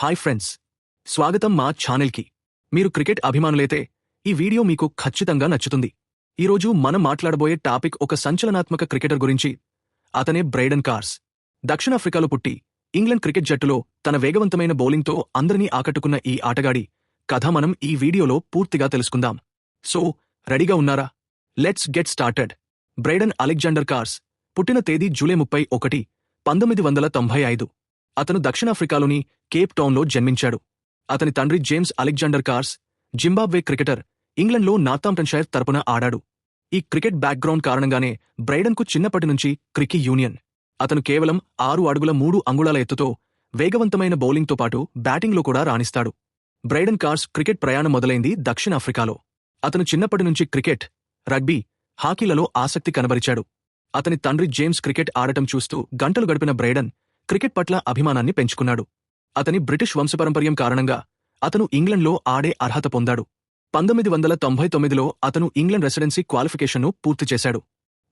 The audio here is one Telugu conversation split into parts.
Hi friends. స్వాగతం మా ఛానల్కి. మీరు క్రికెట్ అభిమానులైతే ఈ వీడియో మీకు ఖచ్చితంగా నచ్చుతుంది. ఈరోజు మనం మాట్లాడబోయే టాపిక్ ఒక సంచలనాత్మక క్రికెటర్ గురించి. అతనే బ్రైడన్ కార్స్. దక్షిణాఫ్రికాలో పుట్టి ఇంగ్లండ్ క్రికెట్ జట్టులో తన వేగవంతమైన బౌలింగ్తో అందరినీ ఆకట్టుకున్న ఈ ఆటగాడి కథ మనం ఈ వీడియోలో పూర్తిగా తెలుసుకుందాం. సో రెడీగా ఉన్నారా? Let's get started. Brydon Alexander Carse పుట్టిన తేదీ జూలై ముప్పై ఒకటి పంతొమ్మిది వందల తొంభై ఐదు. అతను దక్షిణాఫ్రికాలోని కేప్ టౌన్లో జన్మించాడు. అతని తండ్రి James Alexander Carse Zimbabwe cricketer ఇంగ్లండ్లో Northamptonshire తరపున ఆడాడు. ఈ క్రికెట్ బ్యాక్గ్రౌండ్ కారణంగానే బ్రైడన్కు చిన్నప్పటి నుంచి క్రికీ యూనియన్. అతను కేవలం ఆరు అడుగుల మూడు అంగుళాల ఎత్తుతో వేగవంతమైన బౌలింగ్తో పాటు బ్యాటింగ్లో కూడా రాణిస్తాడు. బ్రైడన్ కార్స్ క్రికెట్ ప్రయాణం మొదలైంది దక్షిణాఫ్రికాలో. అతను చిన్నప్పటి నుంచి క్రికెట్ రగ్బీ హాకీలలో ఆసక్తి కనబరిచాడు. అతని తండ్రి జేమ్స్ క్రికెట్ ఆడటం చూస్తూ గంటలు గడిపిన బ్రైడన్ క్రికెట్ పట్ల అభిమానాన్ని పెంచుకున్నాడు. అతని బ్రిటిష్ వంశపారంపర్యం కారణంగా అతను ఇంగ్లండ్లో ఆడే అర్హత పొందాడు. పంతొమ్మిది వందల తొంభై తొమ్మిదిలో అతను ఇంగ్లండ్ రెసిడెన్సీ క్వాలిఫికేషన్ను పూర్తి చేశాడు.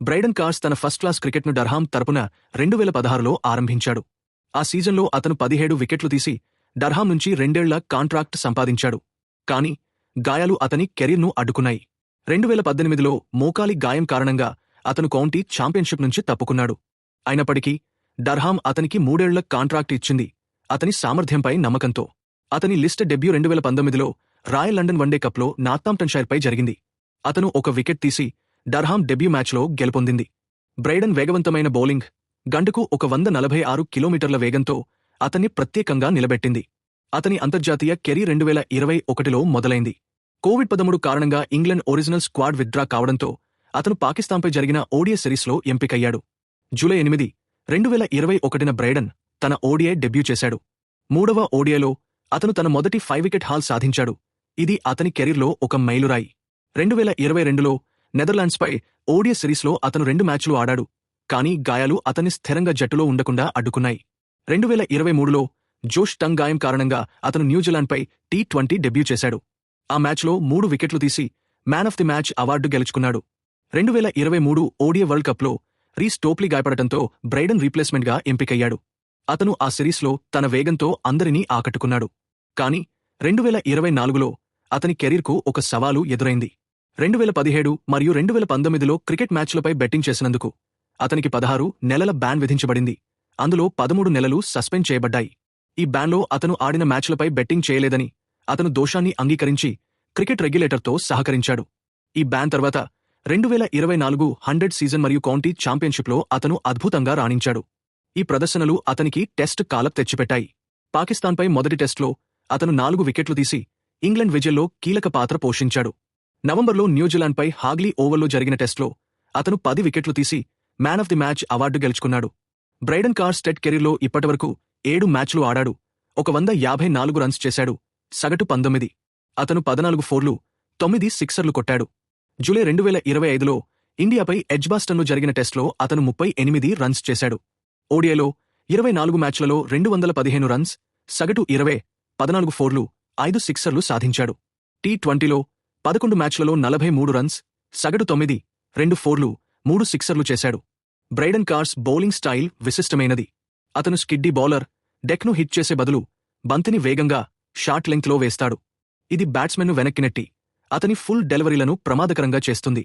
బ్రైడన్ కార్స్ తన ఫస్ట్ క్లాస్ క్రికెట్ను డర్హాం తరపున రెండు వేల పదహారులో ఆరంభించాడు. ఆ సీజన్లో అతను పదిహేడు వికెట్లు తీసి డర్హాం నుంచి రెండేళ్ళ కాంట్రాక్ట్ సంపాదించాడు. కాని గాయాలు అతని కెరీర్ను అడ్డుకున్నాయి. రెండు వేల పద్దెనిమిదిలో మోకాలి గాయం కారణంగా అతను కౌంటీ ఛాంపియన్షిప్ నుంచి తప్పుకున్నాడు. అయినప్పటికీ డర్హామ్ అతనికి మూడేళ్ళ కాంట్రాక్ట్ ఇచ్చింది. అతని సామర్థ్యంపై నమ్మకంతో. అతని లిస్ట్ డెబ్యూ రెండు వేల పంతొమ్మిదిలో రాయల్ లండన్ వన్డే కప్లో నార్థాంప్టన్షైర్పై జరిగింది. అతను ఒక వికెట్ తీసి డర్హామ్ డెబ్యూ మ్యాచ్లో గెలుపొందింది. బ్రైడన్ వేగవంతమైన బౌలింగ్ గంటకు ఒక వంద నలభై ఆరు కిలోమీటర్ల వేగంతో అతన్ని ప్రత్యేకంగా నిలబెట్టింది. అతని అంతర్జాతీయ కెరీర్ రెండు వేల ఇరవై ఒకటిలో మొదలైంది. కోవిడ్ పదమూడు కారణంగా ఇంగ్లండ్ ఒరిజినల్ స్క్వాడ్ విత్డ్రా కావడంతో అతను పాకిస్తాన్పై జరిగిన ఓడియా సిరీస్లో ఎంపికయ్యాడు. జూలై ఎనిమిది రెండు వేల ఇరవై ఒకటిన బ్రైడన్ తన ఓడిఐ డెబ్యూ చేశాడు. మూడవ ఓడిఐలో అతను తన మొదటి ఫైవ్ వికెట్ హాల్ సాధించాడు. ఇది అతని కెరీర్లో ఒక మైలురాయి. రెండు వేల ఇరవై రెండులో నెదర్లాండ్స్పై ఓడిఐ సిరీస్లో అతను రెండు మ్యాచ్లు ఆడాడు. కానీ గాయాలు అతన్ని స్థిరంగా జట్టులో ఉండకుండా అడ్డుకున్నాయి. రెండు వేల ఇరవై మూడులో జోష్ టంగ్ గాయం కారణంగా అతను న్యూజిలాండ్పై టీ ట్వంటీ డెబ్యూ చేశాడు. ఆ మ్యాచ్లో మూడు వికెట్లు తీసి man of the match award గెలుచుకున్నాడు. రెండు వేల ఇరవై మూడు ఓడిఐ వరల్డ్ కప్లో రీస్ టోప్లీ గాయపడటంతో బ్రైడన్ రీప్లేస్మెంట్గా ఎంపికయ్యాడు. అతను ఆ సిరీస్లో తన వేగంతో అందరినీ ఆకట్టుకున్నాడు. కాని రెండు వేల ఇరవై నాలుగులో అతని కెరీర్కు ఒక సవాలు ఎదురైంది. రెండు వేల పదిహేడు మరియు రెండు వేల పంతొమ్మిదిలో క్రికెట్ మ్యాచ్లపై బెట్టింగ్ చేసినందుకు అతనికి పదహారు నెలల బ్యాన్ విధించబడింది. అందులో పదమూడు నెలలు సస్పెండ్ చేయబడ్డాయి. ఈ బ్యాన్లో అతను ఆడిన మ్యాచ్లపై బెట్టింగ్ చేయలేదని అతను దోషాన్ని అంగీకరించి క్రికెట్ రెగ్యులేటర్తో సహకరించాడు. ఈ బ్యాన్ తర్వాత రెండు వేల ఇరవై నాలుగు హండ్రెడ్ సీజన్ మరియు కౌంటీ ఛాంపియన్షిప్లో అతను అద్భుతంగా రాణించాడు. ఈ ప్రదర్శనలు అతనికి టెస్ట్ కాలప్ తెచ్చిపెట్టాయి. పాకిస్తాన్పై మొదటి టెస్ట్లో అతను నాలుగు వికెట్లు తీసి ఇంగ్లండ్ విజయంలో కీలక పాత్ర పోషించాడు. నవంబర్లో న్యూజిలాండ్పై హాగ్లీ ఓవర్లో జరిగిన టెస్ట్లో అతను పది వికెట్లు తీసి man of the match award గెలుచుకున్నాడు. బ్రైడన్ కార్ స్టెట్ కెరీర్లో ఇప్పటివరకు ఏడు మ్యాచ్లు ఆడాడు. ఒక వంద యాభై నాలుగు రన్స్ చేశాడు. సగటు పంతొమ్మిది. అతను పదనాలుగు ఫోర్లు తొమ్మిది సిక్సర్లు కొట్టాడు. జూలై రెండు వేల ఇరవై ఐదులో ఇండియాపై ఎడ్జ్బాస్టన్లో జరిగిన టెస్ట్లో అతను ముప్పై ఎనిమిది రన్స్ చేశాడు. ఓడిఐలో ఇరవై నాలుగు మ్యాచ్లలో రెండు వందల పదిహేను రన్స్ సగటు ఇరవై పదనాలుగు ఫోర్లు ఐదు సిక్సర్లు సాధించాడు. టీ ట్వంటీలో పదకొండు మ్యాచ్లలో నలభై మూడు రన్స్ సగటు తొమ్మిది రెండు ఫోర్లు మూడు సిక్సర్లు చేశాడు. బ్రైడన్ కార్స్ బౌలింగ్ స్టైల్ విశిష్టమైనది. అతను స్కిడ్డీ బౌలర్ డెక్ను హిట్ చేసే బదులు బంతిని వేగంగా షార్ట్ లెంగ్త్లో వేస్తాడు. ఇది బ్యాట్స్మెన్ను వెనక్కినట్టి అతని ఫుల్ డెలివరీలను ప్రమాదకరంగా చేస్తుంది.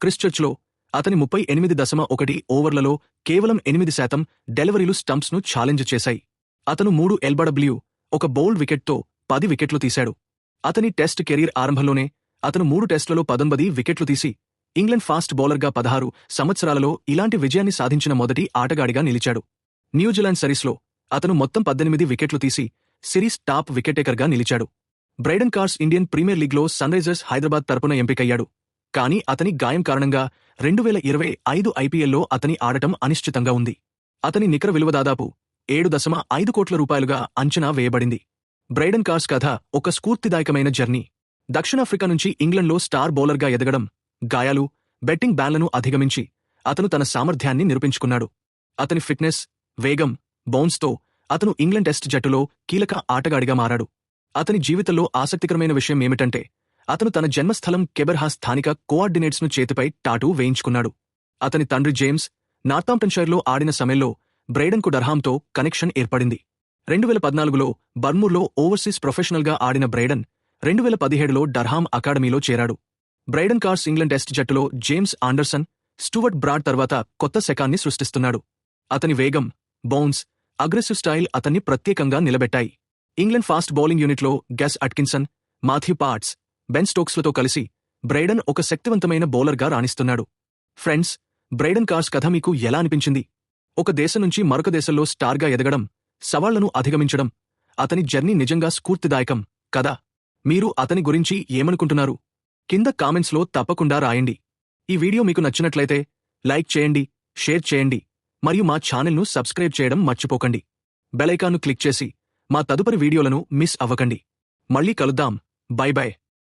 క్రిస్చర్చ్లో అతని ముప్పై ఎనిమిది దశమ ఒకటి ఓవర్లలో కేవలం ఎనిమిది శాతం డెలివరీలు స్టంప్స్ను ఛాలెంజ్ చేశాయి. అతను మూడు ఎల్బడబ్ల్యూ ఒక బౌల్డ్ వికెట్తో పది వికెట్లు తీశాడు. అతని టెస్ట్ కెరీర్ ఆరంభంలోనే అతను మూడు టెస్టులలో పదొంబది వికెట్లు తీసి ఇంగ్లండ్ ఫాస్ట్ బౌలర్గా పదహారు సంవత్సరాలలో ఇలాంటి విజయాన్ని సాధించిన మొదటి ఆటగాడిగా నిలిచాడు. న్యూజిలాండ్ సిరీస్లో అతను మొత్తం పద్దెనిమిది వికెట్లు తీసి సిరీస్ టాప్ వికెటేకర్గా నిలిచాడు. బ్రైడన్ కార్స్ ఇండియన్ ప్రీమియర్ లీగ్లో సన్ రైజర్స్ హైదరాబాద్ తరపున ఎంపికయ్యాడు. కానీ అతని గాయం కారణంగా రెండు వేల ఇరవై ఐదు ఐపీఎల్లో అతని ఆడటం అనిశ్చితంగా ఉంది. అతని నికర విలువ దాదాపు ఏడు దశమ ఐదు కోట్ల రూపాయలుగా అంచనా వేయబడింది. బ్రైడన్ కార్స్ కథ ఒక స్ఫూర్తిదాయకమైన జర్నీ. దక్షిణాఫ్రికా నుంచి ఇంగ్లండ్లో స్టార్ బౌలర్గా ఎదగడం గాయాలు బెట్టింగ్ బ్యాన్లను అధిగమించి అతను తన సామర్థ్యాన్ని నిరూపించుకున్నాడు. అతని ఫిట్నెస్ వేగం బౌన్స్తో అతను ఇంగ్లండ్ టెస్ట్ జట్టులో కీలక ఆటగాడిగా మారాడు. అతని జీవితంలో ఆసక్తికరమైన విషయం ఏమిటంటే అతను తన జన్మస్థలం కెబెర్హా స్థానిక కోఆర్డినేట్స్ను చేతిపై టాటూ వేయించుకున్నాడు. అతని తండ్రి జేమ్స్ నార్థాంప్టన్షైర్లో ఆడిన సమయంలో బ్రైడన్కు డర్హాంతో కనెక్షన్ ఏర్పడింది. రెండు వేల పద్నాలుగులో బర్మూర్లో ఓవర్సీస్ ప్రొఫెషనల్గా ఆడిన బ్రైడన్ రెండు వేల పదిహేడులో డర్హామ్ అకాడమీలో చేరాడు. బ్రైడన్ కార్స్ ఇంగ్లండ్ టెస్ట్ జట్టులో జేమ్స్ ఆండర్సన్ స్టూవర్ట్ బ్రాడ్ తర్వాత కొత్త శకాన్ని సృష్టిస్తున్నాడు. అతని వేగం బౌన్స్ అగ్రెసివ్ స్టైల్ అతన్ని ప్రత్యేకంగా నిలబెట్టాయి. ఇంగ్లండ్ ఫాస్ట్ బౌలింగ్ యూనిట్లో Gus Atkinson Matthew Potts Ben స్టోక్స్లతో కలిసి బ్రైడన్ ఒక శక్తివంతమైన బౌలర్గా రాణిస్తున్నాడు. ఫ్రెండ్స్ బ్రైడన్ కార్స్ కథ మీకు ఎలా అనిపించింది? ఒక దేశం నుంచి మరొక దేశంలో స్టార్గా ఎదగడం సవాళ్ళను అధిగమించడం అతని జర్నీ నిజంగా స్ఫూర్తిదాయకం కదా? మీరు అతని గురించి ఏమనుకుంటున్నారు? కింద కామెంట్స్లో తప్పకుండా రాయండి. ఈ వీడియో మీకు నచ్చినట్లయితే లైక్ చేయండి షేర్ చేయండి మరియు మా ఛానల్ను సబ్స్క్రైబ్ చేయడం మర్చిపోకండి. బెలైకాన్ను క్లిక్ చేసి మా తదుపరి వీడియోలను మిస్ అవ్వకండి. మళ్ళీ కలుద్దాం. Bye bye.